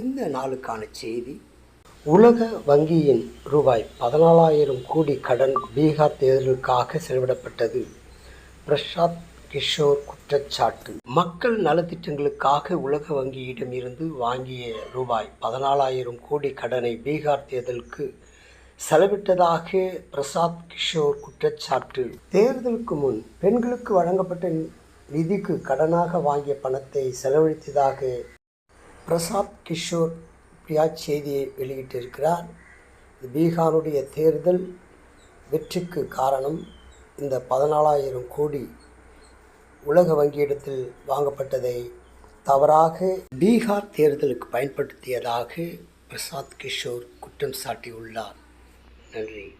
இந்த நாளுக்கான செய்தி? உலக வங்கியின் ரூபாய் பதினாலாயிரம் கோடி கடன் பீகார் தேர்தலுக்காக செலவிடப்பட்டது. பிரசாத் கிஷோர் குற்றச்சாட்டு. மக்கள் நலத்திட்டங்களுக்காக உலக வங்கியிடம் இருந்து வாங்கிய ரூபாய் பதினாலாயிரம் கோடி கடனை பீகார் தேர்தலுக்கு செலவிட்டதாக பிரசாத் கிஷோர் குற்றச்சாட்டு. தேர்தலுக்கு முன் பெண்களுக்கு வழங்கப்பட்ட நிதிக்கு கடனாக வாங்கிய பணத்தை செலவழித்ததாக பிரசாத் கிஷோர் பிரியா செய்தியை வெளியிட்டிருக்கிறார். பீகாருடைய தேர்தல் வெற்றிக்கு காரணம். இந்த பதினாலாயிரம் கோடி உலக வங்கியிடத்தில் வாங்கப்பட்டதை தவறாக பீகார் தேர்தலுக்கு பயன்படுத்தியதாக பிரசாத் கிஷோர் குற்றம் சாட்டியுள்ளார். நன்றி.